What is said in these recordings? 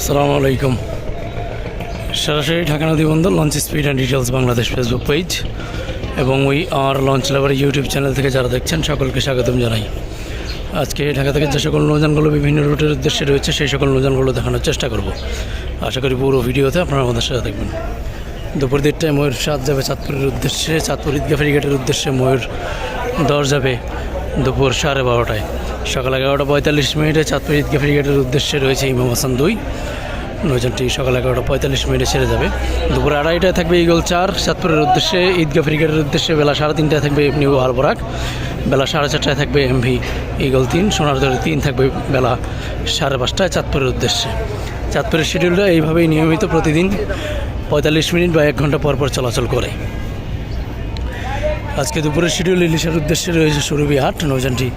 আসসালামু আলাইকুম। সরাসরি ঢাকা নদী launch speed and details Bangladesh Facebook page এবং ওই আর লঞ্চ লেবার ইউটিউব চ্যানেল থেকে যারা দেখছেন, সকলকে স্বাগতম জানাই। আজকে ঢাকা থেকে যে সকল নৌযানগুলো বিভিন্ন রুটের উদ্দেশ্যে রয়েছে, সেই সকল নৌযানগুলো দেখানোর চেষ্টা করব। আশা করি পুরো ভিডিওতে আপনারা আমাদের সাথে দেখবেন দুপুর দেড়টায় ময়ূর সাত যাবে চাঁদপুরের উদ্দেশ্যে, চাঁদপুর ঈদগা ফেরিঘাটের উদ্দেশ্যে ময়ূর দশ যাবে। দুপুর সাড়ে বারোটায়। সকাল এগারোটা পঁয়তাল্লিশ মিনিটে চাঁদপুর ঈদগা ফেরিঘাটের উদ্দেশ্যে রয়েছে ইমাম হাসান দুই। নৌযানটি সকাল এগারোটা পঁয়তাল্লিশ মিনিটে ছেড়ে যাবে। দুপুর আড়াইটায় থাকবে ইগল চার। চাঁদপুরের উদ্দেশ্যে ঈদগা ফেরিঘাটের উদ্দেশ্যে বেলা সাড়ে তিনটায় থাকবে নিউ আলবরাক বেলা সাড়ে চারটায় থাকবে এমভি ইগল তিন। সোনারদরে তিন থাকবে বেলা সাড়ে পাঁচটায় চাঁদপুরের উদ্দেশ্যে। চাঁদপুরের শিডিউলটা এইভাবেই নিয়মিত প্রতিদিন পঁয়তাল্লিশ মিনিট বা এক ঘণ্টা পর পর চলাচল করে। আজকে দুপুরের শিডিউল ইলিশের উদ্দেশ্যে রয়েছে সুরভি হাট, নৌযানটি।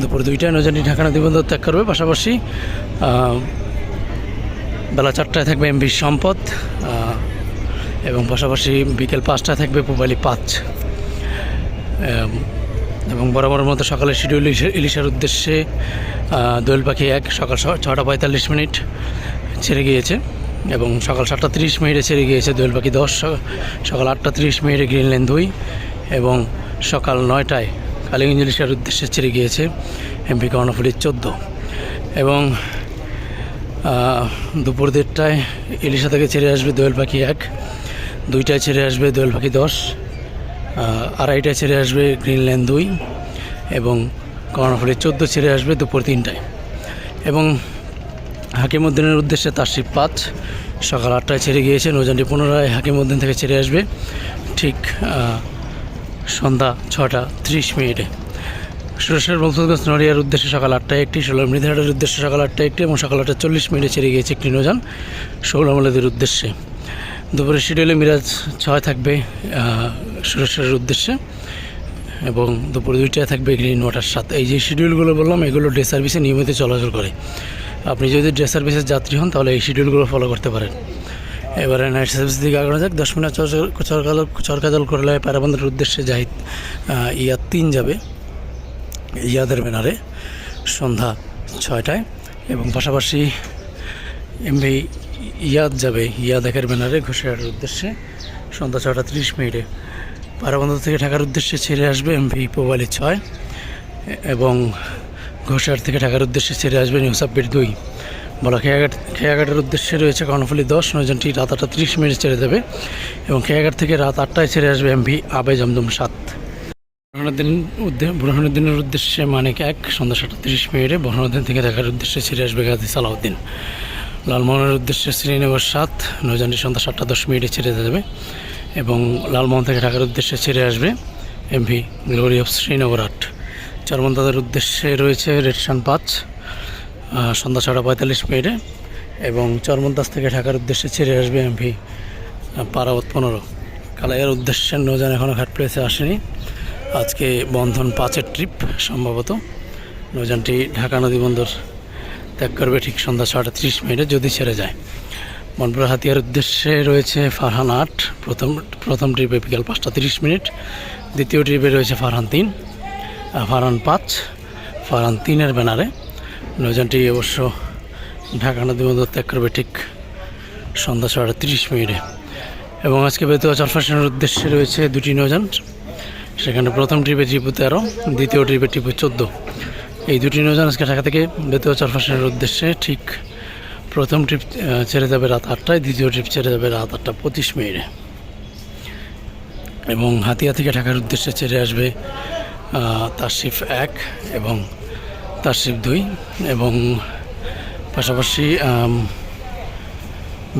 দুপুর দুইটায় নৌযানটি ঢাকা নদী বন্দর ত্যাগ করবে। পাশাপাশি বেলা চারটায় থাকবে এমবি সম্পদ এবং পাশাপাশি বিকেল পাঁচটায় থাকবে পুবালি পাঁচ। এবং বরাবরের মতো সকালের শিডিউল ইলিশে- ইলিশের উদ্দেশ্যে দোয়েল পাখি এক সকাল ছটা পঁয়তাল্লিশ মিনিট ছেড়ে গিয়েছে এবং সকাল সাতটা তিরিশ মিনিটে ছেড়ে গিয়েছে দোয়েল পাখি দশ সকাল আটটা তিরিশ মিনিটে গ্রিনল্যান্ড দুই। এবং সকাল নয়টায় কালীগঞ্জ ইলিশের উদ্দেশ্যে ছেড়ে গিয়েছে এমপি কর্ণফুলির চোদ্দ। এবং দুপুর দেড়টায় ইলিশা থেকে ছেড়ে আসবে দোয়েল পাখি এক, দুইটায় ছেড়ে আসবে দোয়েল পাখি দশ আড়াইটায় ছেড়ে আসবে গ্রিনল্যান্ড দুই এবং কর্ণফুলি চোদ্দ ছেড়ে আসবে দুপুর তিনটায়। এবং হাকিমুদ্দিনের উদ্দেশ্যে তারশিব পাঁচ, সকাল আটটায় ছেড়ে গিয়েছে, নৌজানটি পুনরায় হাকিমুদ্দিন থেকে ছেড়ে আসবে। ঠিক সন্ধ্যা ছটা ত্রিশ মিনিটে। সুরেশের বলতুলগঞ্জ নড়িয়ার উদ্দেশ্যে সকাল আটটায় একটি ষোলো মৃধাটের উদ্দেশ্যে সকাল আটটায় একটি এবং সকাল আটটা চল্লিশ মিনিটে ছেড়ে গিয়েছে একটি নৌযান ষোলামলেদের উদ্দেশ্যে। দুপুরের শিডিউলে মিরাজ ছয় থাকবে আহ, সুরেশ্বরের উদ্দেশ্যে এবং দুপুর দুইটায় থাকবে গ্রিন ওয়াটার সাত। এই যে শিডিউলগুলো বললাম এগুলো ডে সার্ভিসে নিয়মিত চলাচল করে। আপনি যদি ডে সার্ভিসের যাত্রী হন তাহলে এই শিডিউলগুলো ফলো করতে পারেন। এবারে নাইট দিকে আগানো যাক। দশ মিনিট চরকাল চরকাজল করলে প্যারাবন্ধের উদ্দেশ্যে আহ, ইয়াদ তিন যাবে ইয়াদের ব্যানারে সন্ধ্যা ছয়টায় এবং পাশাপাশি এমভি ইয়াদ যাবে ইয়াদ একের ব্যানারে ঘোষাহাটের উদ্দেশ্যে সন্ধ্যা ছটা তিরিশ মিনিটে। পারাবন্ধ থেকে ঢাকার উদ্দেশ্যে ছেড়ে আসবে এমভি পোবালি ছয় এবং ঘোষাহাট থেকে ঢাকার উদ্দেশ্যে ছেড়ে আসবে নিউ সাব্বির দুই। বলা খেয়াঘাট, খেয়াঘাটের উদ্দেশ্যে রয়েছে কর্ণফুলি দশ, নয়জনটি রাত আটটা তিরিশ মিনিট ছেড়ে দেবে এবং খেয়াঘাট থেকে রাত আটটায় ছেড়ে আসবে এমভি আবে জমদম সাত। বুরহানুদ্দিন উদ্দে- বুরহানুদ্দিনের উদ্দেশ্যে মানিক এক, সন্ধ্যা সাতটা তিরিশ মিনিটে বুরহানুদ্দিন থেকে দেখার উদ্দেশ্যে ছেড়ে আসবে গাজী সালাউদ্দিন। লালমোহনের উদ্দেশ্যে শ্রীনগর সাত, নয়জনটি সন্ধ্যা সাতটা দশ মিনিটে ছেড়ে যাবে এবং লালমোহন থেকে ঢাকার উদ্দেশ্যে ছেড়ে আসবে এমভি গ্লোরি অফ শ্রীনগর আট। চরমন্দাদের উদ্দেশ্যে রয়েছে রেডসান পাঁচ সন্ধ্যা ছটা পঁয়তাল্লিশ মিনিটে এবং চরমন্দাস থেকে ঢাকার উদ্দেশ্যে ছেড়ে আসবে এমভি পারাবত পনেরো। কালাইয়ের উদ্দেশ্যে নৌজান এখনও ঘাট প্লেসে আসেনি। আজকে বন্ধন পাঁচের ট্রিপ সম্ভবত। নৌযানটি ঢাকা নদী বন্দর ত্যাগ করবে ঠিক সন্ধ্যা ছটা তিরিশ মিনিটে যদি ছেড়ে যায়। মনপুরা হাতিয়ার উদ্দেশ্যে রয়েছে ফারহান আট। প্রথম প্রথম ট্রিপে বিকাল পাঁচটা তিরিশ মিনিট। দ্বিতীয় ট্রিপে রয়েছে ফারহান তিন ফারহান পাঁচ, ফারহান তিনের ব্যানারে। নৌযানটি অবশ্য ঢাকা নদী বন্দর ত্যাগ করবে ঠিক সন্ধ্যা ছটা তিরিশ মিনিটে। এবং আজকে বেতুয়া চরফাশনের উদ্দেশ্যে রয়েছে দুটি নৌযান। সেখানে প্রথম ট্রিপে টিপু তেরো, দ্বিতীয় ট্রিপে টিপু চোদ্দ। এই দুটি নৌযান আজকে ঢাকা থেকে বেতুয়া চরফাশনের উদ্দেশ্যে ঠিক প্রথম ট্রিপ ছেড়ে যাবে রাত আটটায়, দ্বিতীয় ট্রিপ ছেড়ে যাবে রাত আটটা পঁচিশ মিনিটে। এবং হাতিয়া থেকে ঢাকার উদ্দেশ্যে ছেড়ে আসবে তারশিফ এক এবং তারশিফ দুই এবং পাশাপাশি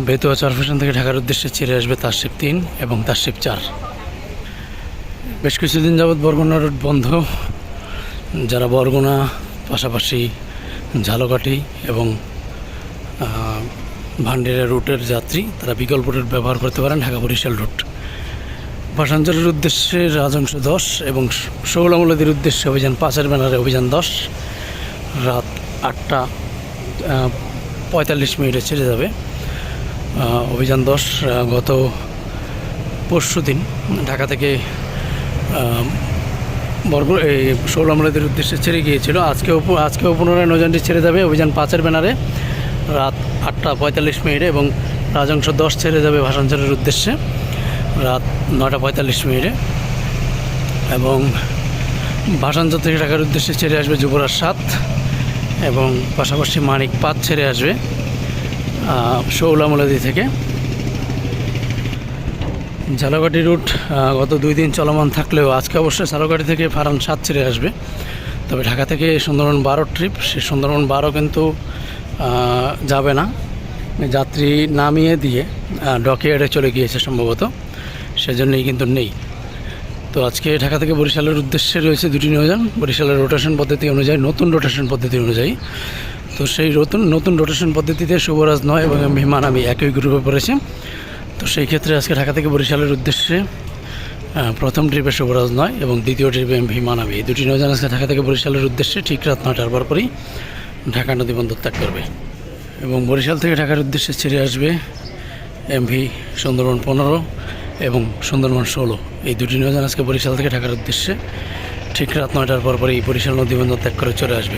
বেতুয়া চরফেশন থেকে ঢাকার উদ্দেশ্যে ছেড়ে আসবে তারশিপ তিন এবং তারশিপ চার। বেশ কিছুদিন যাবৎ বরগুনা রুট বন্ধ। যারা বরগুনা, পাশাপাশি ঝালকাঠি এবং ভান্ডেরা রুটের যাত্রী, তারা বিকল্প রুট ব্যবহার করতে পারেন, ঢাকা বরিশাল রুট। ভাষাঞ্চলের উদ্দেশ্যে রাজংশ দশ এবং শৌলামুলদের উদ্দেশ্যে অভিযান, পাঁচের ব্যানারে অভিযান দশ। রাত আটটা পঁয়তাল্লিশ মিনিটে ছেড়ে যাবে। অভিযান দশ গত পরশু দিন ঢাকা থেকে বর্গ এই ষোলমরাদের উদ্দেশ্যে ছেড়ে গিয়েছিল। আজকেও পু- আজকেও পুনরায় নৌযানটি ছেড়ে যাবে অভিযান পাঁচের ব্যানারে। রাত আটটা পঁয়তাল্লিশ মিনিটে এবং রাজংশ দশ ছেড়ে যাবে ভাষাঞ্চলের উদ্দেশ্যে। রাত নটা পঁয়তাল্লিশ মিনিটে এবং ভাষাঞ্চল থেকে ঢাকার উদ্দেশ্যে ছেড়ে আসবে যুবরাজ সাত। এবং পাশাপাশি মানিক পাত ছেড়ে আসবে শৌলামলাদি থেকে। ঝালকাঠি রুট গত দুই দিন চলমান থাকলেও আজকে অবশ্যই ঝালকাঠি থেকে ফারান সাত ছেড়ে আসবে। তবে ঢাকা থেকে সুন্দরবন বারো ট্রিপ, সে সুন্দরবন বারো কিন্তু যাবে না। যাত্রী নামিয়ে দিয়ে ডকিয়ার্ডে চলে গিয়েছে সম্ভবত, সেজন্যই কিন্তু নেই। তো আজকে ঢাকা থেকে বরিশালের উদ্দেশ্যে রয়েছে দুটি নৌযান বরিশালের রোটেশন পদ্ধতি অনুযায়ী, নতুন রোটেশন পদ্ধতি অনুযায়ী। তো সেই নতুন নতুন রোটেশন পদ্ধতিতে শুভরাজ নয় এবং বিমান আমি একই গ্রুপে পড়েছি। তো সেই ক্ষেত্রে আজকে ঢাকা থেকে বরিশালের উদ্দেশ্যে প্রথম ট্রিপে শুভরাজ নয় এবং দ্বিতীয় ট্রিপে এম ভি মানাবি এই দুটি নৌযান আজকে ঢাকা থেকে বরিশালের উদ্দেশ্যে ঠিক রাত নয়টার পরপরই ঢাকা নদী বন্দর ত্যাগ করবে। এবং বরিশাল থেকে ঢাকার উদ্দেশ্যে ছেড়ে আসবে এমভি সুন্দরবন পনেরো। এবং সুন্দরবন ষোলো। এই দুটি নৌযান আজকে বরিশাল থেকে ঢাকার উদ্দেশ্যে। ঠিক রাত নয়টার পর পরই বরিশাল নদীবন্দর ত্যাগ করে চলে আসবে।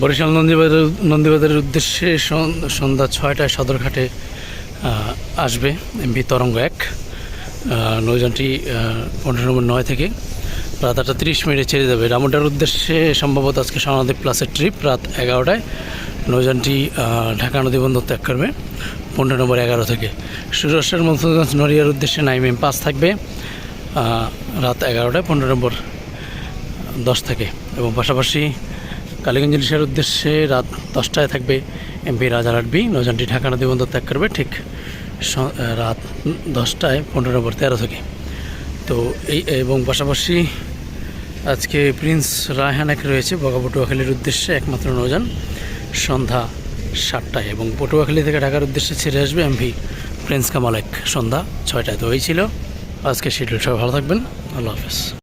বরিশাল নন্দীবাজার নন্দীবাজারের উদ্দেশ্যে সন- সন্ধ্যা ছয়টায় সদরঘাটে আসবে এমভি তরঙ্গ এক। নৌযানটি পনেরো নম্বর নয় থেকে রাত আটটা তিরিশ মিনিটে ছেড়ে যাবে রামুডার উদ্দেশ্যে সম্ভবত আজকে সমাধি প্লাসের ট্রিপ রাত এগারোটায়। নৌযানটি ঢাকা নদী বন্দর ত্যাগ করবে। পনেরো নম্বর এগারো থেকে। সুরেশ্বর মনসুরগঞ্জ নড়িয়ার উদ্দেশ্যে নাইম এম পাস থাকবে রাত এগারোটায় পনেরো নম্বর দশ থেকে। এবং পাশাপাশি কালীগঞ্জ ইলিশের উদ্দেশ্যে রাত দশটায় থাকবে এমপি রাজারহাট বি নৌযানটি ঢাকা নদী বন্দর ত্যাগ করবে ঠিক রাত দশটায় পনেরো নম্বর তেরো থেকে। তো এই, এবং পাশাপাশি আজকে প্রিন্স রায়হানেক রয়েছে বগা পটুয়াখালীর উদ্দেশ্যে একমাত্র নৌযান, সন্ধ্যা সাতটায়। এবং পটুয়াখালী থেকে ঢাকার উদ্দেশ্যে ছেড়ে আসবে এমভি প্রিন্স কামালেক। সন্ধ্যা ছয়টায় তো এই ছিল আজকে শিডিউল সবাই ভালো থাকবেন। আল্লাহ হাফেজ।